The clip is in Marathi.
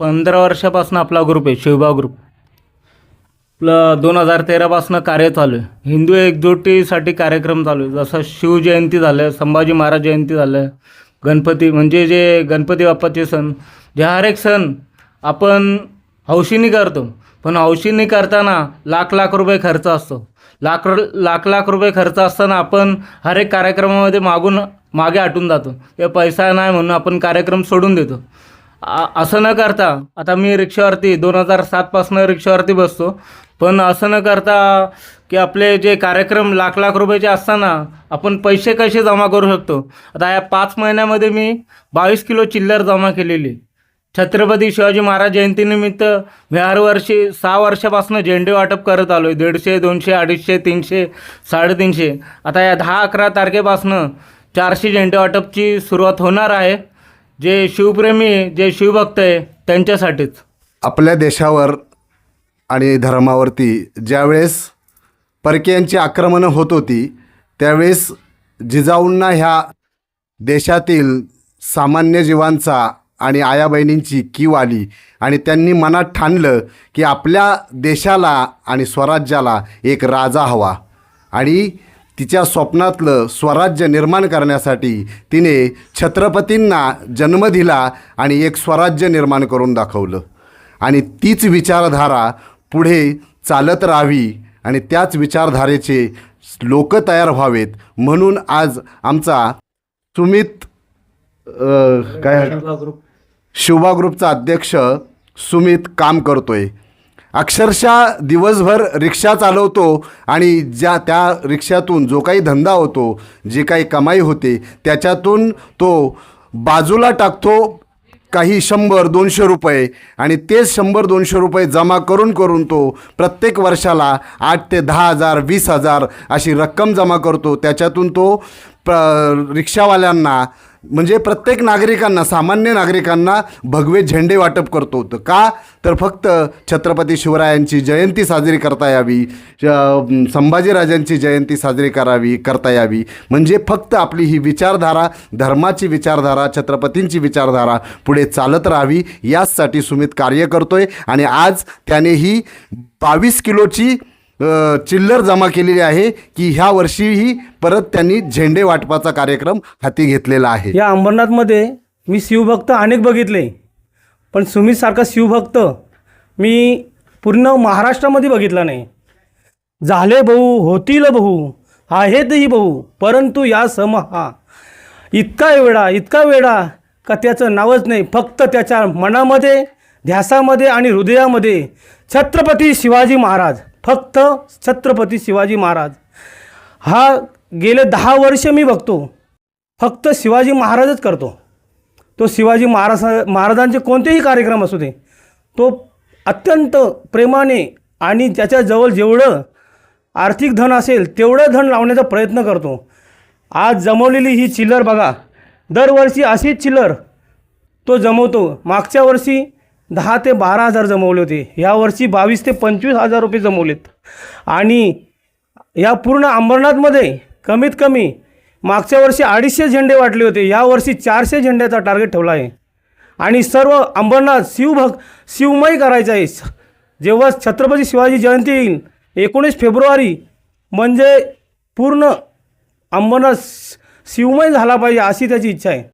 पंधरा वर्षापासून आपला ग्रुप आहे शिवबा ग्रुप आपलं दोन हजार तेरापासून कार्य चालू आहे. हिंदू एकजुटीसाठी कार्यक्रम चालू आहे. जसं शिवजयंती झालं संभाजी महाराज जयंती झालं गणपती म्हणजे जे गणपती बाप्पाचे सण जे हर एक सण आपण हौशीने करतो. पण हौशीने करताना लाख लाख रुपये खर्च असतो. लाख लाख लाख रुपये खर्च असताना आपण हर एक कार्यक्रमामध्ये मागून मागे हटून जातो. हे पैसा नाही म्हणून आपण कार्यक्रम सोडून देतो. असं न करता आता मी रिक्षावरती दोन हजार सातपासून रिक्षावरती बसतो. पण असं न करता की आपले जे कार्यक्रम लाख लाख रुपयाचे असताना आपण पैसे कसे जमा करू शकतो? आता या पाच महिन्यामध्ये मी बावीस किलो चिल्लर जमा केलेली. छत्रपती शिवाजी महाराज जयंतीनिमित्त विहारवर्षी वर्षी सहा वर्षापासून झेंडे वाटप करत आलो आहे दीडशे दोनशे अडीचशे तीनशे साडेतीनशे. आता या दहा अकरा तारखेपासनं चारशे झेंडे वाटपची सुरुवात होणार आहे. जे शिवप्रेमी जे शिवभक्त आहे त्यांच्यासाठीच. आपल्या देशावर आणि धर्मावरती ज्यावेळेस परकीयांची आक्रमणं होत होती त्यावेळेस जिजाऊंना ह्या देशातील सामान्य जीवांचा आणि आया बहिणींची कीव आली आणि त्यांनी मनात ठाणलं की आपल्या देशाला आणि स्वराज्याला एक राजा हवा. आणि तिच्या स्वप्नातलं स्वराज्य निर्माण करण्यासाठी तिने छत्रपतींना जन्म दिला आणि एक स्वराज्य निर्माण करून दाखवलं. आणि तीच विचारधारा पुढे चालत राहावी आणि त्याच विचारधारेचे लोक तयार व्हावेत म्हणून आज आमचा सुमित काय? शिवबा ग्रुपचा अध्यक्ष सुमित काम करतोय. अक्षरशः दिवसभर रिक्षा चालवतो आणि ज्या त्या रिक्षातून जो काही धंदा होतो जी काही कमाई होते त्याच्यातून तो बाजूला टाकतो काही शंभर दोनशे रुपये आणि तेच शंभर दोनशे रुपये जमा करून करून तो प्रत्येक वर्षाला आठ ते दहा हजार वीस हजार अशी रक्कम जमा करतो. त्याच्यातून तो प्र रिक्षावाल्यांना म्हणजे प्रत्येक नागरिकांना सामान्य नागरिकांना भगवे झेंडे वाटप करतो होतं. का? तर फक्त छत्रपती शिवरायांची जयंती साजरी करता यावी श- संभाजीराजांची जयंती साजरी करावी करता यावी. म्हणजे फक्त आपली ही विचारधारा धर्माची विचारधारा छत्रपतींची विचारधारा पुढे चालत राहावी याचसाठी सुमित कार्य करतोय. आणि आज त्याने ही बावीस किलोची चिल्लर जमा केलेली आहे की ह्या वर्षीही परत त्यांनी झेंडे वाटपाचा कार्यक्रम हाती घेतलेला आहे. या अंबरनाथमध्ये मी शिवभक्त अनेक बघितले पण सुमितसारखा शिवभक्त मी पूर्ण महाराष्ट्रामध्ये बघितला नाही. झाले भाऊ होतील बहू आहेतही बहू परंतु या सम हा. इतका वेळा इतका वेळा का त्याचं नावच नाही फक्त त्याच्या मनामध्ये ध्यासामध्ये आणि हृदयामध्ये छत्रपती शिवाजी महाराज. फक्त छत्रपती शिवाजी महाराज. हा गेले दहा वर्ष मी बघतो. फक्त शिवाजी महाराजच करतो. तो शिवाजी महाराज महाराजांचे कोणतेही कार्यक्रम असू दे तो अत्यंत प्रेमाने आणि त्याच्याजवळ जेवढं आर्थिक धन असेल तेवढं धन लावण्याचा प्रयत्न करतो. आज जमवलेली ही चिल्लर बघा. दरवर्षी अशीच चिल्लर तो जमवतो. मागच्या वर्षी दहा ते बारा हजार जमवले होते. यावर्षी बावीस ते पंचवीस हजार रुपये जमवलेत. आणि या पूर्ण अंबरनाथमध्ये कमीत कमी मागच्या वर्षी अडीचशे झेंडे वाटले होते. यावर्षी चारशे झेंड्याचा टार्गेट ठेवला आहे. आणि सर्व अंबरनाथ शिवभक शिवमय करायचं आहे. जेव्हा छत्रपती शिवाजी जयंती येईल एकोणीस फेब्रुवारी म्हणजे पूर्ण अंबरनाथ शिवमय झाला पाहिजे अशी त्याची इच्छा आहे.